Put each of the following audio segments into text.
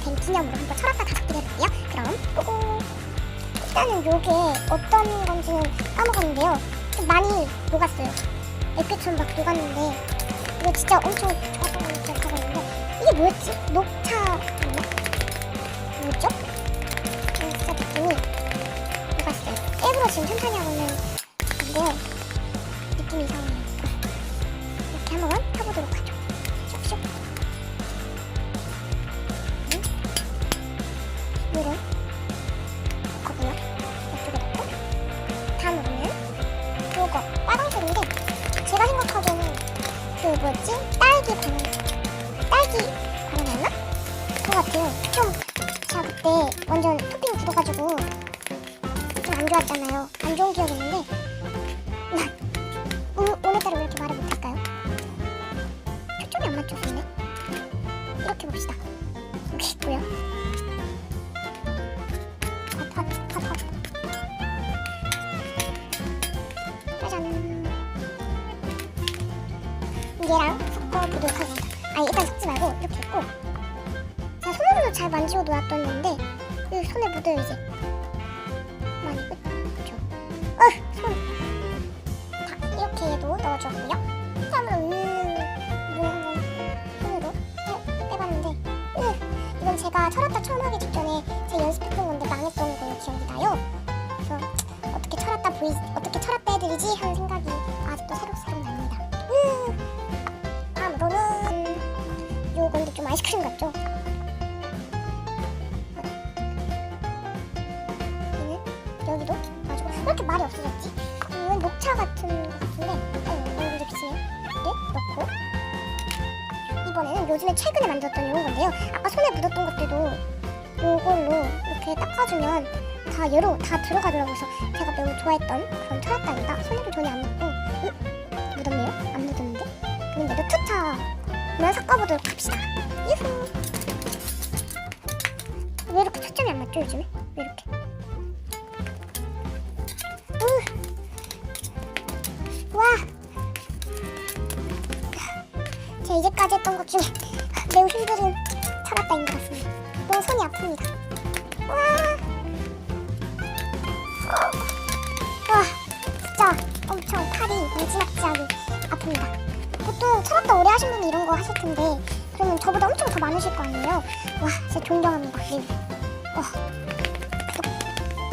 된 기념으로 한번 다섯 개를 해볼게요. 그럼 고고. 일단은 요게 어떤 건지는 까먹었는데요. 좀 많이 녹았어요. 에피처럼 막 녹았는데 이거 진짜 엄청 좋았던 있는데 이게 뭐였지? 녹차였나? 뭐였죠? 음, 진짜 느낌이 녹았어요. 일부러 지금 천천히 하고 있는 건데요. 느낌이 이상해요. 이렇게 한번 펴보도록 하죠. 물은 거고요. 이쪽에 넣고 다음으로는 요거 빨간색인데 제가 생각하기에는 그 뭐였지? 딸기 바나나 딸기 바나나였나? 그거 같아요. 좀 제가 그때 완전 토핑 굳어가지고 좀 안 좋았잖아요. 안 좋은 기억이 있는데 오늘따라 왜 이렇게 말을 못할까요? 초점이 안 맞죠, 근데? 이렇게 봅시다. 여기 있고요. 얘랑 섞어보도록 하겠습니다. 아니, 일단 섞지 말고 이렇게 있고 제가 손으로도 잘 만지고 건데 이 손에 묻어요, 이제. 많이 그쵸? 어, 손. 다 이렇게 해도 넣어줬고요. 다음으로 으, 물 한번 손으로 빼, 빼봤는데 으, 이건 제가 철학다 처음 하기 직전에 제 연습했던 건데 망했던 걸로 기억이 나요. 그래서 어떻게 철학다 보이 아이스크림 같죠? 얘는 여기도 가지고 왜 이렇게 말이 없어졌지? 이건 녹차 같은 것 같은데 어, 얼굴이 비치네요 네, 넣고 이번에는 요즘에 최근에 만들었던 이런 건데요 아까 손에 묻었던 것들도 요걸로 이렇게 닦아주면 다 얘로 다 들어가더라고요 그래서 제가 매우 좋아했던 그런 철학당이다 손에도 전혀 안 묻고 으? 묻었네요? 안 묻었는데? 그럼 얘도 투차 만 섞어보도록 합시다 유후 왜 이렇게 초점이 안 맞죠 요즘에? 왜 이렇게 으. 와 제가 이제까지 했던 것 중에 매우 힘든 철학다인 것 같습니다. 너무 손이 아픕니다. 와, 와, 진짜 엄청 팔이 무지막지하게 아픕니다. 보통 철학도 오래 하신 분이 이런 거 하실 텐데 그러면 저보다 엄청 더 많으실 거 아니에요? 와 진짜 존경합니다. 네. 어,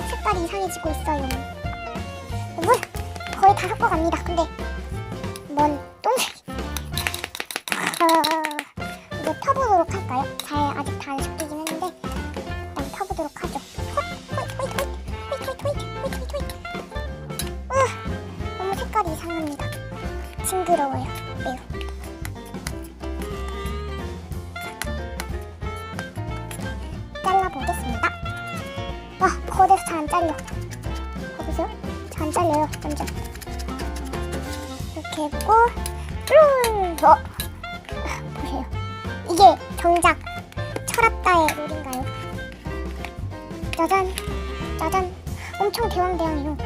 색깔이 이상해지고 있어요. 네, 물 거의 다 섞어 갑니다. 근데 먼 똥색 어, 아, 이거 펴보도록 할까요? 잘 아직 다 안 섞이긴 했는데 일단 터보도록 하죠. 어, 너무 색깔이 이상합니다. 징그러워요. 매우. 잘라보겠습니다. 와, 거대서 잘 안 잘려. 거기서요? 잘 안 잘려요, 점점. 이렇게 해보고, 쭉! 어, 보세요. 이게 정작 철학다의 룰인가요? 짜잔, 짜잔. 엄청 대왕대왕해요.